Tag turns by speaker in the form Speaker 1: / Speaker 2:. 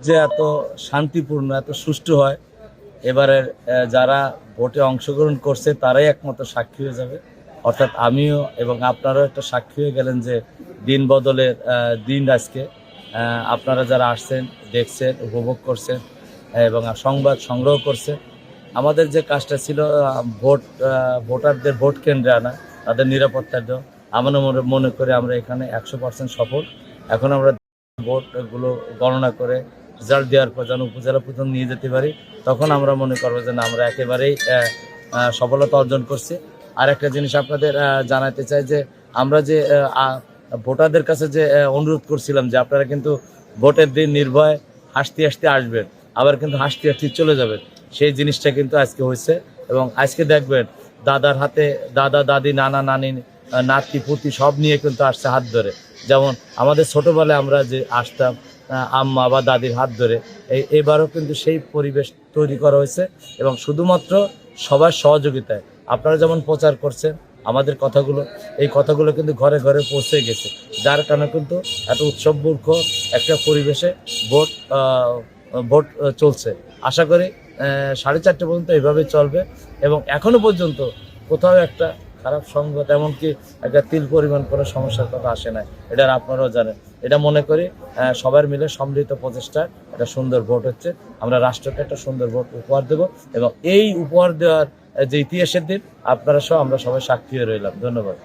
Speaker 1: যে এত শান্তিপূর্ণ, এত সুষ্ঠু হয়, এবারের যারা ভোটে অংশগ্রহণ করছে তারাই একমাত্র সাক্ষী হয়ে যাবে। অর্থাৎ আমিও এবং আপনারাও একটা সাক্ষী হয়ে গেলেন যে দিন বদলের দিন আজকে। আপনারা যারা আসছেন, দেখছেন, উপভোগ করছেন এবং সংবাদ সংগ্রহ করছেন, আমাদের যে কাজটা ছিল ভোট ভোটারদের ভোট কেন্দ্রে আনা, তাদের নিরাপত্তার দেওয়া আমরা মনে মনে করি আমরা এখানে একশো পার্সেন্ট সফল। এখন আমরা ভোটগুলো গণনা করে রেজাল্ট দেওয়ার পর যেন উপজেলা পর্যন্ত নিয়ে যেতে পারি, তখন আমরা মনে করব যে আমরা একেবারেই সফলতা অর্জন করছি। আর একটা জিনিস আপনাদের জানাতে চাই যে আমরা যে ভোটারদের কাছে যে অনুরোধ করছিলাম যে আপনারা কিন্তু ভোটের দিন নির্ভয় হাসতে হাসতে আসবেন, আবার কিন্তু হাসতে হাসতে চলে যাবেন। সেই জিনিসটা কিন্তু আজকে হয়েছে এবং আজকে দেখবেন দাদার হাতে, দাদা, দাদি, নানা, নানি নাতি, পুতি সব নিয়ে কিন্তু আসছে হাত ধরে। যেমন আমাদের ছোটোবেলায় আমরা যে আসতাম আম্মা বা দাদির হাত ধরে এই এবারও কিন্তু সেই পরিবেশ তৈরি করা হয়েছে এবং শুধুমাত্র সবার সহযোগিতায়। আপনারা যেমন প্রচার করছেন আমাদের কথাগুলো, এই কথাগুলো কিন্তু ঘরে ঘরে পৌঁছে গেছে, যার কারণে কিন্তু এত উৎসবমুখর একটা পরিবেশে ভোট ভোট চলছে। আশা করি সাড়ে চারটে পর্যন্ত এইভাবে চলবে এবং এখনও পর্যন্ত কোথাও একটা খারাপ সংবাদ এমনকি একটা তিল পরিমাণ কোনো সমস্যার কথা আসে না। এটা আপনারাও জানেন। এটা মনে করি সবার মিলে সম্মিলিত প্রচেষ্টা, একটা সুন্দর ভোট হচ্ছে। আমরা রাষ্ট্রকে একটা সুন্দর ভোট উপহার দেব এবং এই উপহার দেওয়ার যে ইতিহাসের দিন, আপনারা সহ আমরা সবাই সাক্ষী হয়ে রইলাম। ধন্যবাদ।